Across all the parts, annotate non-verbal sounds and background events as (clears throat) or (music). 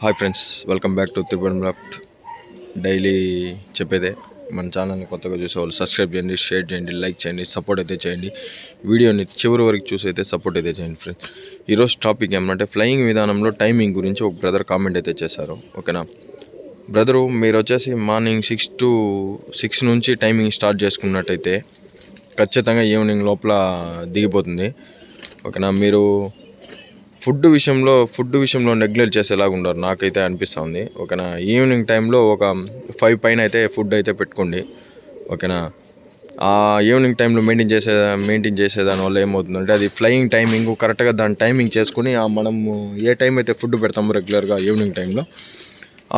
Hi friends welcome back to Tripuram loft daily చెప్పేదే మన ఛానల్ని కొత్తగా చూసేవాళ్ళు సబ్స్క్రైబ్ చేయండి షేర్ చేయండి లైక్ చేయండి సపోర్ట్ అయితే చేయండి. వీడియోని చివరి వరకు చూసి అయితే సపోర్ట్ అయితే చేయండి ఫ్రెండ్స్. ఈరోజు టాపిక్ ఏమంటే ఫ్లయింగ్ విధానంలో టైమింగ్ గురించి ఒక బ్రదర్ కామెంట్ అయితే చేశారు. ఓకేనా? బ్రదరు మీరు వచ్చేసి మార్నింగ్ సిక్స్ టు సిక్స్ నుంచి టైమింగ్ స్టార్ట్ చేసుకున్నట్టయితే ఖచ్చితంగా ఈవినింగ్ లోపల దిగిపోతుంది. ఓకేనా? మీరు ఫుడ్ విషయంలో ఫుడ్ విషయంలో నెగ్లెక్ట్ చేసేలాగా ఉండరు. నాకైతే అనిపిస్తుంది. ఓకేనా? ఈవినింగ్ టైంలో ఒక ఫైవ్ పైన అయితే ఫుడ్ అయితే పెట్టుకోండి. ఓకేనా? ఆ ఈవినింగ్ టైంలో మెయింటైన్ చేసే మెయింటైన్ చేసేదాని వల్ల ఏమవుతుందంటే అది ఫ్లయింగ్ టైమింగ్ కరెక్ట్గా దాని టైమింగ్ చేసుకుని మనము ఏ టైం అయితే ఫుడ్ పెడతామో రెగ్యులర్గా ఈవినింగ్ టైంలో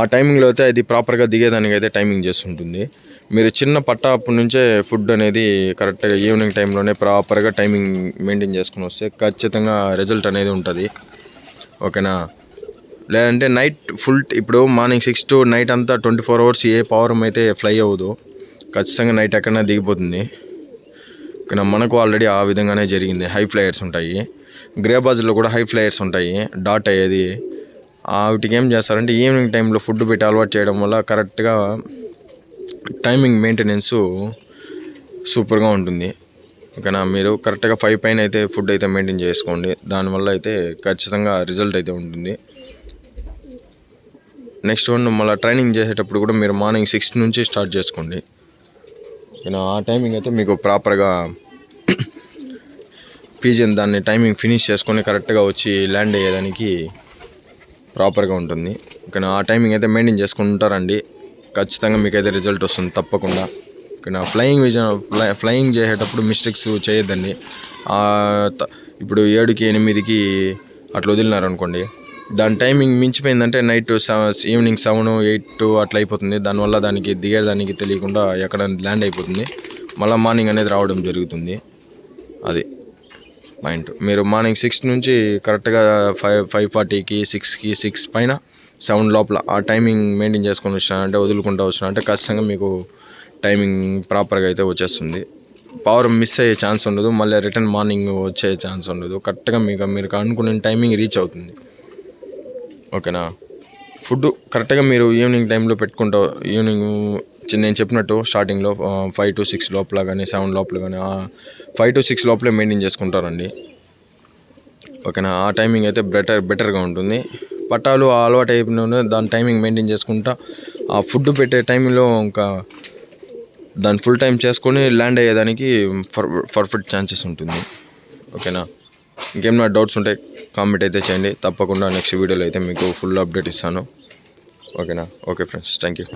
ఆ టైమింగ్లో అయితే అది ప్రాపర్గా దిగేదానికి అయితే టైమింగ్ చేస్తుంటుంది. మీరు చిన్న పట్టా అప్పటి నుంచే ఫుడ్ అనేది కరెక్ట్గా ఈవినింగ్ టైంలోనే ప్రాపర్గా టైమింగ్ మెయింటైన్ చేసుకుని వస్తే ఖచ్చితంగా రిజల్ట్ అనేది ఉంటుంది. ఓకేనా లేదంటే నైట్ ఫుల్ ఇప్పుడు మార్నింగ్ సిక్స్ టు నైట్ అంతా ట్వంటీ ఫోర్ అవర్స్ ఏ పవర్ అయితే ఫ్లై అవ్వదు. ఖచ్చితంగా నైట్ ఎక్కడైనా దిగిపోతుంది. ఓకేనా మనకు ఆల్రెడీ ఆ విధంగానే జరిగింది. హై ఫ్లైయర్స్ ఉంటాయి. గ్రేబాజ్లో కూడా హై ఫ్లైయర్స్ ఉంటాయి. డాట్ అయ్యేది. వాటికి ఏం చేస్తారంటే ఈవినింగ్ టైంలో ఫుడ్ పెట్టి అలవాటు చేయడం వల్ల కరెక్ట్గా టైమింగ్ మెయింటెనెన్స్ సూపర్గా ఉంటుంది. ఓకేనా? మీరు కరెక్ట్గా ఫైవ్ పైన అయితే ఫుడ్ అయితే మెయింటైన్ చేసుకోండి. దానివల్ల అయితే ఖచ్చితంగా రిజల్ట్ అయితే ఉంటుంది. నెక్స్ట్ వన్ మళ్ళీ ట్రైనింగ్ చేసేటప్పుడు కూడా మీరు మార్నింగ్ సిక్స్ నుంచి స్టార్ట్ చేసుకోండి. ఓకేనా? ఆ టైమింగ్ అయితే మీకు ప్రాపర్గా పీజియన్ (clears throat) దాన్ని టైమింగ్ ఫినిష్ చేసుకొని కరెక్ట్గా వచ్చి ల్యాండ్ అయ్యేదానికి ప్రాపర్గా ఉంటుంది. ఓకేనా? ఆ టైమింగ్ అయితే మెయింటైన్ చేసుకుంటారండి. ఖచ్చితంగా మీకైతే రిజల్ట్ వస్తుంది తప్పకుండా. ఓకేనా ఫ్లయింగ్ విజన్ ఫ్లై ఫ్లయింగ్ చేసేటప్పుడు మిస్టేక్స్ చేయొద్దండి. త- ఇప్పుడు ఏడుకి ఎనిమిదికి అట్లా వదిలినారనుకోండి దాని timing మించిపోయిందంటే night seven evening seven eight అట్లా అయిపోతుంది. దానివల్ల దానికి దిగేదానికి తెలియకుండా ఎక్కడ ల్యాండ్ అయిపోతుంది. మళ్ళీ మార్నింగ్ అనేది రావడం జరుగుతుంది. అది పాయింట్ మీరు మార్నింగ్ సిక్స్ నుంచి కరెక్ట్గా ఫైవ్ ఫైవ్ ఫార్టీకి సిక్స్కి సిక్స్ పైన సెవెన్ లోపల ఆ టైమింగ్ మెయింటైన్ చేసుకొని వచ్చినారంటే వదులుకుంటూ వచ్చినారంటే ఖచ్చితంగా మీకు టైమింగ్ ప్రాపర్గా అయితే వచ్చేస్తుంది. పవర్ మిస్ అయ్యే ఛాన్స్ ఉండదు మళ్ళీ రిటర్న్ మార్నింగ్ వచ్చే ఛాన్స్ ఉండదు. కరెక్ట్గా మీకు మీరు అనుకున్న టైమింగ్ రీచ్ అవుతుంది. ఓకేనా? ఫుడ్ కరెక్ట్గా మీరు ఈవినింగ్ టైంలో పెట్టుకుంటా ఈవినింగ్ నేను చెప్పినట్టు స్టార్టింగ్లో ఫైవ్ టు సిక్స్ లోపల కానీ సెవెన్ లోపల కానీ ఫైవ్ టు సిక్స్ లోపలే మెయింటైన్ చేసుకుంటారండి. ఓకేనా? ఆ టైమింగ్ అయితే బెటర్ బెటర్గా ఉంటుంది. పట్టాలు ఆ అలవాటు అయిపోయిన దాని టైమింగ్ మెయింటైన్ చేసుకుంటా. ఆ ఫుడ్ పెట్టే టైంలో ఇంకా దాన్ని ఫుల్ టైం చేసుకొని ల్యాండ్ అయ్యేదానికి పర్ఫెక్ట్ ఛాన్సెస్ ఉంటుంది. ఓకేనా ఇంకేమైనా డౌట్స్ ఉంటే కామెంట్ అయితే చేయండి. తప్పకుండా నెక్స్ట్ వీడియోలో అయితే మీకు ఫుల్ అప్డేట్ ఇస్తాను. ఓకేనా ఓకే ఫ్రెండ్స్ థ్యాంక్ యూ